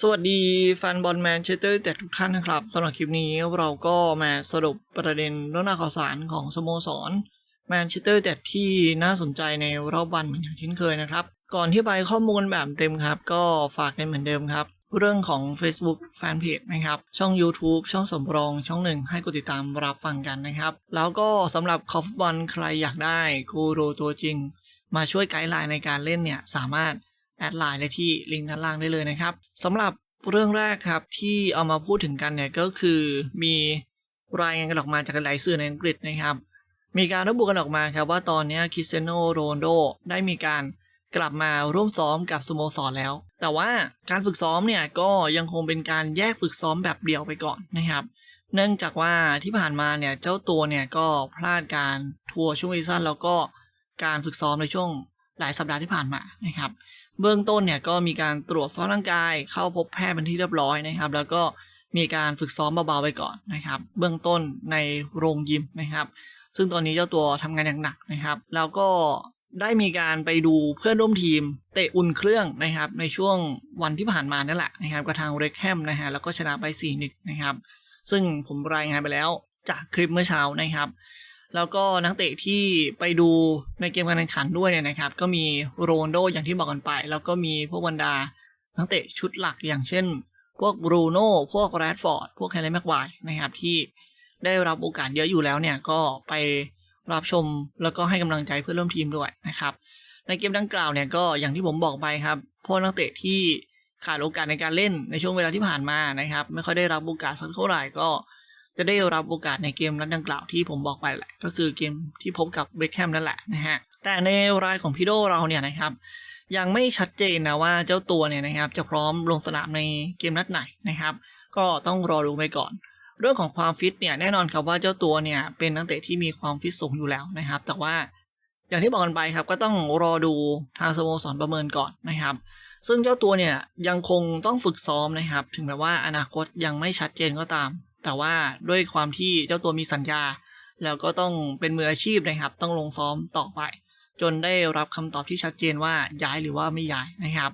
สวัสดีแฟนบอลแมนเชสเตอร์แต่ทุกท่านนะครับสำหรับคลิปนี้เราก็มาสรุปประเด็นเรื่องราวข่าวสารของสโมสรแมนเชสเตอร์แต่ที่น่าสนใจในรอบวันเหมือนอย่างเช่เคยนะครับ ก่อนที่ไปข้อมูลแบบเต็มครับ ก็ฝากกันเหมือนเดิมครับ เรื่องของ Facebook Fanpage นะครับ ช่อง YouTube ช่องสำรองช่องหนึ่งให้กดติดตามรับฟังกันนะครับ แล้วก็สำหรับคอฟบอลใครอยากได้กูรูตัวจริง มาช่วยไกด์ไลน์ในการเล่นเนี่ยสามารถ แอดไลน์เลยที่ลิงก์ด้านล่างได้เลยนะครับสำหรับเรื่องแรกครับที่เอามาพูดถึงกันเนี่ยก็คือมีรายงานกันออกมาจากหลายสื่อในอังกฤษนะครับ มีการระบุกันออกมาครับว่าตอนนี้คริสเตียโนโรนโดได้มีการกลับมาร่วมซ้อมกับสโมสรแล้ว แต่ว่าการฝึกซ้อมเนี่ยก็ยังคงเป็นการแยกฝึกซ้อมแบบเดียวไปก่อนนะครับ เนื่องจากว่าที่ผ่านมาเนี่ยเจ้าตัวเนี่ยก็พลาดการทัวร์ช่วงวีซันแล้วก็การฝึกซ้อมในช่วง หลายสัปดาห์ที่ผ่านมานะครับ เบื้องต้นเนี่ยก็มีการตรวจสภาพร่างกายเข้าพบแพทย์เป็นที่เรียบร้อยนะครับ แล้วก็มีการฝึกซ้อมเบาๆไปก่อนนะครับ เบื้องต้นในโรงยิมนะครับ ซึ่งตอนนี้เจ้าตัวทำงานอย่างหนักนะครับ แล้วก็ได้มีการไปดูเพื่อนร่วมทีม เตะอุ่นเครื่องนะครับ ในช่วงวันที่ผ่านมานั่นแหละนะครับกับทางเรคแฮมนะฮะแล้วก็ชนะไป4-1นะครับ ซึ่งผมรายงานไปแล้วจากคลิปเมื่อเช้านะครับ แล้วก็นักเตะที่ไปดูในเกมการแข่งขันด้วยเนี่ยนะครับ ก็มีโรนโดอย่างที่บอกกันไป แล้วก็มีพวกบรรดานักเตะชุดหลักอย่างเช่น พวกบรูโน่พวกแรดฟอร์ดพวกแฮร์รี่แม็กไวร์นะครับที่ได้รับโอกาสเยอะอยู่แล้วเนี่ยก็ไปรับชมแล้วก็ให้กำลังใจเพื่อนร่วมทีมด้วยนะครับ ในเกมดังกล่าวเนี่ยก็อย่างที่ผมบอกไปครับพวกนักเตะที่ขาดโอกาสในการเล่นในช่วงเวลาที่ผ่านมานะครับ ไม่ค่อยได้รับโอกาสสักเท่าไหร่ก็ จะได้รับโอกาสในเกมนัดดังกล่าวที่ผมบอกไปแหละ ก็คือเกมที่พบกับเบคแฮมนั่นแหละนะฮะ แต่ในรายของพี่โดเราเนี่ยนะครับยังไม่ชัดเจนนะว่าเจ้าตัวเนี่ยนะครับจะพร้อมลงสนามในเกมนัดไหนนะครับ ก็ต้องรอดูไปก่อน เรื่องของความฟิตเนี่ยแน่นอนครับว่าเจ้าตัวเนี่ยเป็นนักเตะที่มีความฟิตสูงอยู่แล้วนะครับ แต่ว่าอย่างที่บอกกันไปครับก็ต้องรอดูทางสโมสรประเมินก่อนนะครับ ซึ่งเจ้าตัวเนี่ยยังคงต้องฝึกซ้อมนะครับ ถึงแม้ว่าอนาคตยังไม่ชัดเจนก็ตาม แต่ว่าด้วยความที่เจ้าตัวมีสัญญา แล้วก็ต้องเป็นมืออาชีพนะครับ ต้องลงซ้อมต่อไป จนได้รับคำตอบที่ชัดเจนว่าย้ายหรือว่าไม่ย้ายนะครับ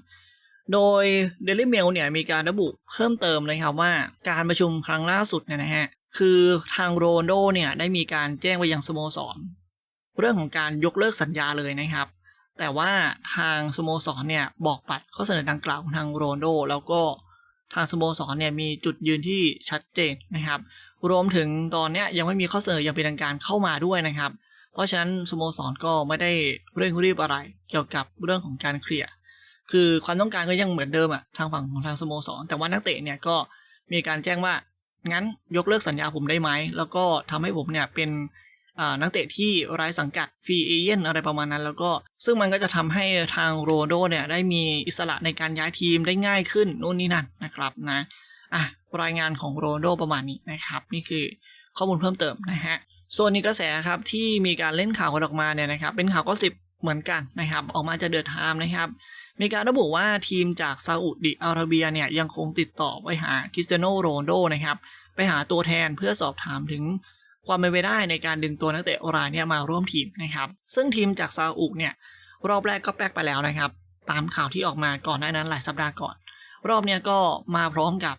โดย Daily Mail เนี่ยมีการระบุเพิ่มเติมนะครับว่าการประชุมครั้งล่าสุดเนี่ยนะฮะคือทางโรนโดเนี่ยได้มีการแจ้งไปยังสโมสร เรื่องของการยกเลิกสัญญาเลยนะครับ แต่ว่าทางสโมสรเนี่ยบอกปัดข้อเสนอดังกล่าวของทางโรนโดแล้วก็ ทางสโมสรเนี่ยมีจุดยืนที่ชัดเจนนะครับ รวมถึงตอนนี้ยังไม่มีข้อเสนออย่างเป็นทางการเข้ามาด้วยนะครับ เพราะฉะนั้นสโมสรก็ไม่ได้เร่งรีบอะไร เกี่ยวกับเรื่องของการเคลียร์คือความต้องการก็ยังเหมือนเดิมอะทางฝั่งของทางสโมสร แต่ว่านักเตะเนี่ยก็มีการแจ้งว่างั้นยกเลิกสัญญาผมได้ไหม แล้วก็ทำให้ผมเนี่ยเป็น นักเตะที่ไร้สังกัดฟรีเอเย่นอะไรประมาณนั้น แล้วก็ซึ่งมันก็จะทำให้ทางโรโดเนี่ยได้มีอิสระในการย้ายทีมได้ง่ายขึ้นนู่นนี่นั่นนะครับนะอะรายงานของโรโดประมาณนี้นะครับ นี่คือข้อมูลเพิ่มเติมนะฮะส่วนนี้กระแสครับที่มีการเล่นข่าวกันออกมาเนี่ยนะครับเป็นข่าวก็สิบเหมือนกันนะครับ ออกมาจะเดือดไทม์นะครับมีการระบุว่าทีมจากซาอุดิอาระเบียเนี่ยยังคงติดต่อไปหาคริสเตียโนโรนโดนะครับไปหาตัวแทนเพื่อสอบถามถึง ความเป็นไปได้ในการดึงตัวนักเตะรายเนี่ยมาร่วมทีมนะครับ ซึ่งทีมจากซาอุเนี่ยรอบแรกก็แป๊กไปแล้วนะครับ ตามข่าวที่ออกมาก่อนหน้านั้นหลายสัปดาห์ก่อน รอบเนี้ยก็มาพร้อมกับ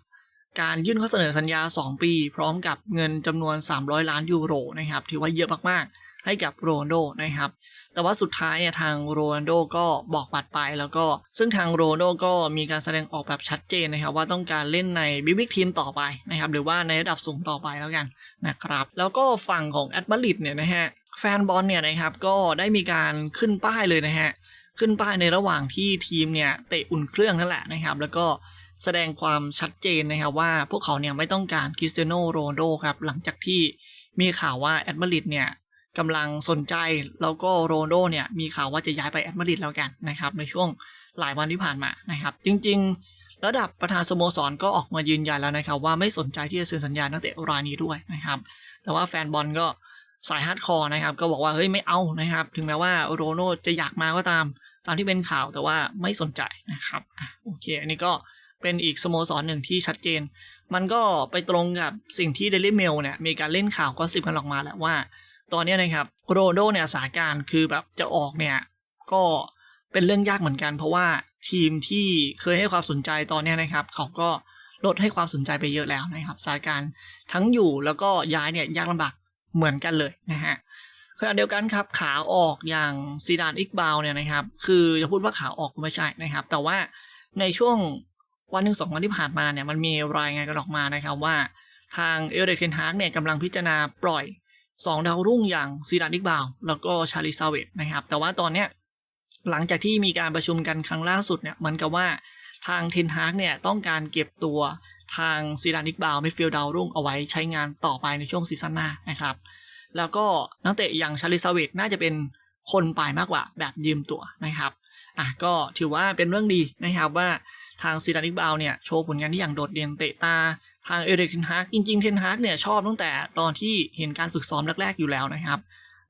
การยื่นข้อเสนอสัญญา 2 ปี พร้อมกับเงินจำนวน 300 ล้านยูโรนะครับถือว่าเยอะมากๆให้กับโรนโดนะครับ แต่ว่าสุดท้ายเนี่ยทางโรนลโดก็บอกปัดไปแล้วก็ซึ่งทางโรนลโดก็มีการแสดงออกแบบชัดเจนนะครับว่าต้องการเล่นในบิ๊กบิ๊กทีมต่อไปนะครับหรือว่าในระดับสูงต่อไปแล้วกันนะครับแล้วก็ฝั่งของแอตมาริดเนี่ยนะฮะแฟนบอลเนี่ยนะครับก็ได้มีการขึ้นป้ายเลยนะฮะขึ้นป้ายในระหว่างที่ทีมเนี่ยเตะอุ่นเครื่องนั่นแหละนะครับ แล้วก็แสดงความชัดเจนนะครับว่าพวกเขาเนี่ยไม่ต้องการคริสเตียโนโรนโดครับหลังจากที่มีข่าวว่าแอตมาริดเนี่ย กำลังสนใจแล้วก็โรนโดเนี่ยมีข่าวว่าจะย้ายไปแอตมาริดแล้วกันนะครับในช่วงหลายวันที่ผ่านมานะครับ จริง ๆ ระดับประธานสโมสรก็ออกมายืนยันแล้วนะครับ ว่าไม่สนใจที่จะเซ็นสัญญานักเตะรายนี้ด้วยนะครับ แต่ว่าแฟนบอลก็สายฮาร์ดคอร์นะครับ ก็บอกว่าเฮ้ยไม่เอานะครับ ถึงแม้ว่าโรนโดจะอยากมาก็ตาม ตามที่เป็นข่าวแต่ว่าไม่สนใจนะครับอโอเค อันนี้ก็เป็นอีกสโมสรหนึ่งที่ชัดเจน มันก็ไปตรงกับสิ่งที่ Daily Mail เนี่ยมีการเล่นข่าวก็สิบกันออกมาแหละว่า ตอนนี้นะครับโรโดเนี่ยสถานการณ์คือแบบจะออกเนี่ยก็เป็นเรื่องยากเหมือนกัน เพราะว่าทีมที่เคยให้ความสนใจตอนนี้นะครับ เขาก็ลดให้ความสนใจไปเยอะแล้วนะครับสถานการณ์ทั้งอยู่แล้วก็ย้ายเนี่ยยากลำบากเหมือนกันเลยนะฮะขณะเดียวกันครับขาออกอย่างซีดานอิกบาวเนี่ยนะครับคือจะพูดว่าขาออกก็ไม่ใช่นะครับ แต่ว่าในช่วงวันหนึ่งสองวันที่ผ่านมาเนี่ยมันมีรายงานกันออกมานะครับว่าทางเอเดรเคนฮากเนี่ยกำลังพิจารณาปล่อย 2 ดาวรุ่งอย่างซีดานิกบาวแล้วก็ชาลิซาเวตนะครับ แต่ว่าตอนเนี้ยหลังจากที่มีการประชุมกันครั้งล่าสุดเนี่ยมันกับว่าทางเทนฮากเนี่ยต้องการเก็บตัวทางซีดานิกบาวมิดฟิลด์ดาวรุ่งเอาไว้ใช้งานต่อไปในช่วงซีซั่นหน้านะครับ แล้วก็นักเตะอย่างชาลิซาเวตน่าจะเป็นคนปลายมากกว่าแบบยืมตัวนะครับอะก็ถือว่าเป็นเรื่องดีนะครับว่าทางซีดานิกบาวเนี่ยโชว์ผลงานที่อย่างโดดเด่นเตะตา ทางเอเดริกเทนฮากจริงๆเทนฮากเนี่ยชอบตั้งแต่ตอนที่เห็นการฝึกซ้อมแรกๆอยู่แล้วนะครับ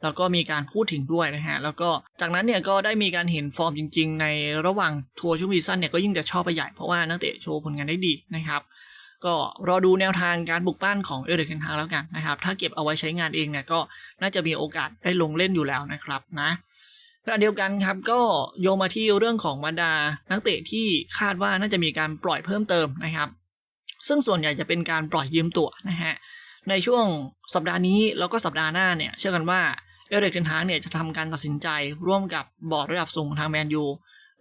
แล้วก็มีการพูดถึงด้วยนะฮะ แล้วก็จากนั้นเนี่ยก็ได้มีการเห็นฟอร์มจริง ๆ ในระหว่างทัวร์ช่วงซีซั่นเนี่ยก็ยิ่งจะชอบไปใหญ่เพราะว่านักเตะโชว์ผลงานได้ดีนะครับ ก็รอดูแนวทางการบุกบ้านของเอเดริกเทนฮากแล้วกันนะครับ ถ้าเก็บเอาไว้ใช้งานเองเนี่ยก็น่าจะมีโอกาสได้ลงเล่นอยู่แล้วนะครับนะขณะเดียวกันครับก็โยงมาที่เรื่องของบรรดานักเตะที่คาดว่าน่าจะมีการปล่อยเพิ่มเติมนะครับ ซึ่งส่วนใหญ่จะเป็นการปล่อยยืมตัวนะฮะในช่วงสัปดาห์นี้แล้วก็สัปดาห์หน้าเนี่ยเชื่อกันว่าเอเรกเทนฮาเนี่ยจะทำการตัดสินใจร่วมกับบอร์ดระดับสูงของทางแมนยู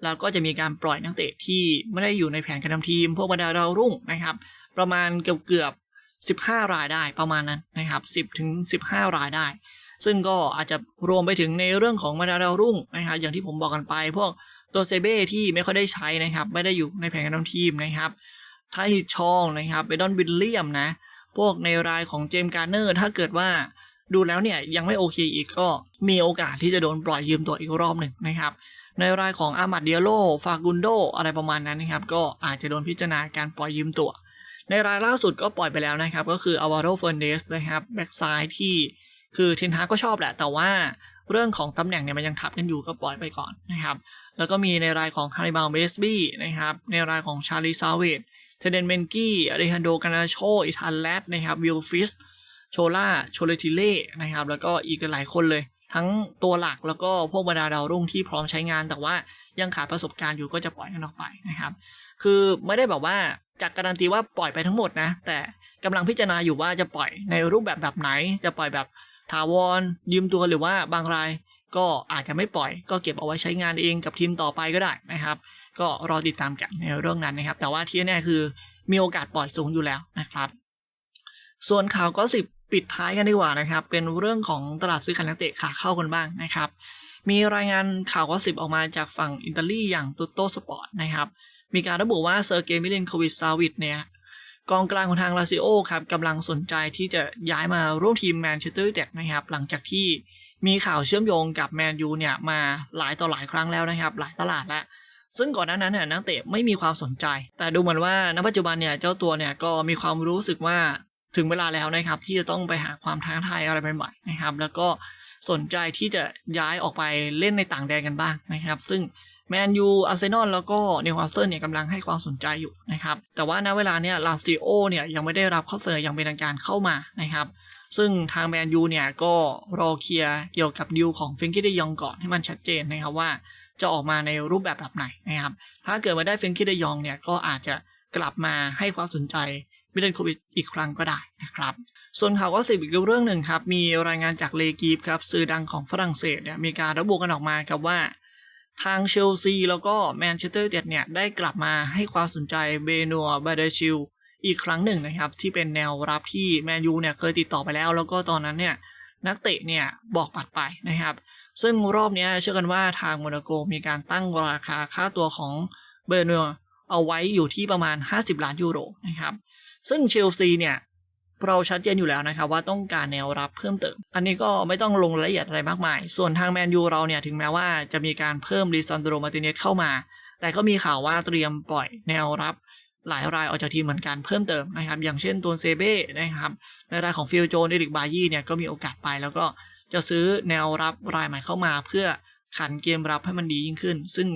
แล้วก็จะมีการปล่อยนักเตะที่ไม่ได้อยู่ในแผนการทำทีม พวกบรรดาดาวรุ่งนะครับ ประมาณเกือบเกือบ15 รายได้ประมาณนั้นนะครับ10ถึง15 รายได้ ซึ่งก็อาจจะรวมไปถึงในเรื่องของบรรดาดาวรุ่งนะครับอย่างที่ผมบอกกันไป พวกตัวเซเบ้ที่ไม่ค่อยได้ใช้นะครับ ไม่ได้อยู่ในแผนการทำทีมนะครับ ไทฮิชองนะครับเบดอนบิลเลียมนะ พวกในรายของเจมส์การ์เนอร์ ถ้าเกิดว่าดูแล้วเนี่ยยังไม่โอเคอีกก็มีโอกาสที่จะโดนปล่อยยืมตัวอีกรอบหนึ่งนะครับ ในรายของอามัดเดียโลฟากุนโดอะไรประมาณนั้นนะครับ ก็อาจจะโดนพิจารณาการปล่อยยืมตัว ในรายล่าสุดก็ปล่อยไปแล้วนะครับ ก็คืออาวาโรเฟอร์เนสนะครับแบ็กซ้ายที่คือเทนฮาก็ชอบแหละ แต่ว่าเรื่องของตำแหน่งเนี่ยมันยังทับกันอยู่ก็ปล่อยไปก่อนนะครับ แล้วก็มีในรายของฮาริบาลเบสบี้นะครับในรายของชาลีซาเวต เทเดนเมนกี้อเดฮันโดกานาโชอิทันแลดนะครับวิลฟิสโชล่าโชเลติเล่นะครับแล้วก็อีกหลายคนเลย ทั้งตัวหลักแล้วก็พวกบรรดาดาวรุ่งที่พร้อมใช้งาน แต่ว่ายังขาดประสบการณ์อยู่ก็จะปล่อยกันออกไปนะครับ คือไม่ได้แบบว่าจากการันตีว่าปล่อยไปทั้งหมดนะ แต่กำลังพิจารณาอยู่ว่าจะปล่อยในรูปแบบแบบไหน จะปล่อยแบบถาวรยืมตัวหรือว่าบางรายก็อาจจะไม่ปล่อย ก็เก็บเอาไว้ใช้งานเองกับทีมต่อไปก็ได้นะครับ ก็รอติดตามกันในเรื่องนั้นนะครับ แต่ว่าที่แน่คือมีโอกาสปล่อยสูงอยู่แล้วนะครับ ส่วนข่าวก็สิบปิดท้ายกันดีกว่านะครับ เป็นเรื่องของตลาดซื้อขายนักเตะขาเข้ากันบ้างนะครับ มีรายงานข่าวก็สิบออกมาจากฝั่งอิตาลีอย่างตุตโตสปอร์ตนะครับ มีการระบุว่าเซอร์เกย์มิเลนโควิชซาวิดเนี่ยกองกลางของทางลาซิโอครับกำลังสนใจที่จะย้ายมาร่วมทีมแมนเชสเตอร์ยูไนเต็ดนะครับ หลังจากที่มีข่าวเชื่อมโยงกับแมนยูเนี่ยมาหลายต่อหลายครั้งแล้วนะครับ หลายตลาดแล้ว ซึ่งก่อนหน้านั้นเนี่ยนักเตะไม่มีความสนใจ แต่ดูเหมือนว่าณปัจจุบันเนี่ยเจ้าตัวเนี่ยก็มีความรู้สึกว่าถึงเวลาแล้วนะครับ ที่จะต้องไปหาความท้าทายอะไรใหม่ๆนะครับ แล้วก็สนใจที่จะย้ายออกไปเล่นในต่างแดนกันบ้างนะครับ ซึ่งแมนยูอาร์เซนอลแล้วก็นิวคาสเซิลเนี่ยกำลังให้ความสนใจอยู่นะครับ แต่ว่าณเวลาเนี่ยลาสติโอเนี่ยยังไม่ได้รับข้อเสนออย่างเป็นทางการเข้ามานะครับ ซึ่งทางแมนยูเนี่ยก็รอเคลียร์เกี่ยวกับดิวของเฟนกี้เดยองก่อนให้มันชัดเจนนะครับว่า จะออกมาในรูปแบบแบบไหนนะครับ ถ้าเกิดมาได้เฟนกี้เดยองเนี่ยก็อาจจะกลับมาให้ความสนใจมิเลนโควิดอีกครั้งก็ได้นะครับ ส่วนข่าวก็สิบอีกเรื่องหนึ่งครับ มีรายงานจากเลกีฟครับสื่อดังของฝรั่งเศสเนี่ยมีการระบุกันออกมาครับว่า ทางเชลซีแล้วก็แมนเชสเตอร์ยูไนเต็ดเนี่ยได้กลับมาให้ความสนใจเบนัวบาเดชิลอีกครั้งหนึ่งนะครับ ที่เป็นแนวรับที่แมนยูเนี่ยเคยติดต่อไปแล้ว แล้วก็ตอนนั้นเนี่ยนักเตะเนี่ยบอกปัดไปนะครับ ซึ่งรอบนี้เชื่อกันว่าทางโมนาโกมีการตั้งราคาค่าตัวของเบอร์เนอร์เอาไว้อยู่ที่ประมาณ 50 ล้านยูโรนะครับ ซึ่งเชลซีเนี่ยเราชัดเจนอยู่แล้วนะครับว่าต้องการแนวรับเพิ่มเติม อันนี้ก็ไม่ต้องลงรายละเอียดอะไรมากมาย ส่วนทางแมนยูเราเนี่ยถึงแม้ว่าจะมีการเพิ่มลิซันโดรมาติเนสเข้ามา แต่ก็มีข่าวว่าเตรียมปล่อยแนวรับหลายรายออกจากทีมเหมือนกันเพิ่มเติมนะครับ อย่างเช่นตัวเซเบ้นะครับในรายของฟิลโจนเอริกบายี่เนี่ยก็มีโอกาสไปแล้วก็ จะซื้อแนวรับรายใหม่เข้ามา เพื่อขันเกมรับให้มันดียิ่งขึ้น ซึ่ง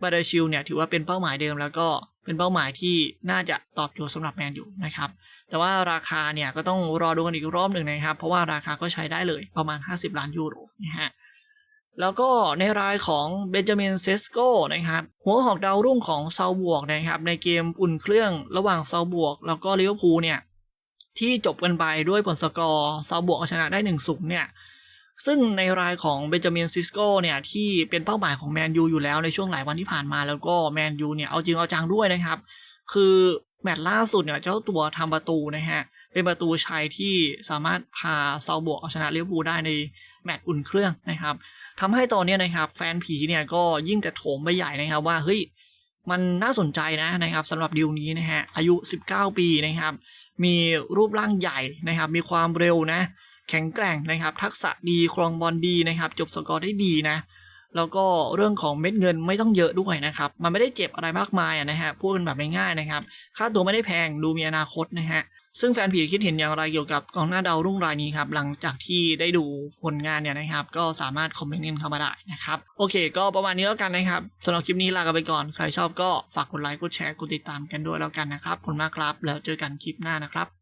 บาเดชิลเนี่ยถือว่าเป็นเป้าหมายเดิมแล้วก็เป็นเป้าหมายที่น่าจะตอบโจทย์สำหรับแมนอยู่นะครับ แต่ว่าราคาเนี่ยก็ต้องรอดูกันอีกรอบหนึ่งนะครับ เพราะว่าราคาก็ใช้ได้เลยประมาณ 50 ล้านยูโรนะฮะแล้วก็ในรายของเบนจามินเซสโกนะครับหัวหอกดาวรุ่งของเซาบวกนะครับในเกมอุ่นเครื่องระหว่างเซาบวก แล้วก็ลิเวอร์พูลเนี่ยที่จบกันไปด้วยผลสกอร์เซาบวกเอาชนะได้1นศูนย์เนี่ย ซึ่งในรายของเบนจามินซิสโกเนี่ยที่เป็นเป้าหมายของแมนยูอยู่แล้วในช่วงหลายวันที่ผ่านมาแล้วก็แมนยูเนี่ยเอาจริงเอาจังด้วยนะครับ คือแมตช์ล่าสุดเนี่ยเจ้าตัวทำประตูนะฮะเป็นประตูชัยที่สามารถพาเซาบวกเอาชนะลิเวอร์พูได้ในแมตช์อุ่นเครื่องนะครับทำให้ตอนนี้นะครับแฟนผีเนี่ยก็ยิ่งแต่โถมไปใหญ่นะครับว่าเฮ้ยมันน่าสนใจนะนะครับสำหรับดีลนี้นะฮะอายุ 19 ปีนะครับมีรูปร่างใหญ่นะครับมีความเร็วนะ แข็งแกร่งนะครับ ทักษะดีครองบอลดีนะครับ จบสกอร์ได้ดีนะ แล้วก็เรื่องของเม็ดเงินไม่ต้องเยอะด้วยนะครับ มันไม่ได้เจ็บอะไรมากมายนะฮะพูดกันแบบง่ายๆนะครับ ค่าตัวไม่ได้แพงดูมีอนาคตนะฮะซึ่งแฟนผีคิดเห็นอย่างไรเกี่ยวกับกองหน้าดาวรุ่งรายนี้ครับ หลังจากที่ได้ดูผลงานเนี่ยนะครับ ก็สามารถคอมเมนต์กันเข้ามาได้นะครับ โอเค ก็ประมาณนี้แล้วกันนะครับสำหรับคลิปนี้ลากันไปก่อน ใครชอบก็ฝากกดไลค์กดแชร์กดติดตามกันด้วยแล้วกันนะครับขอบคุณมากครับ แล้วเจอกันคลิปหน้านะครับ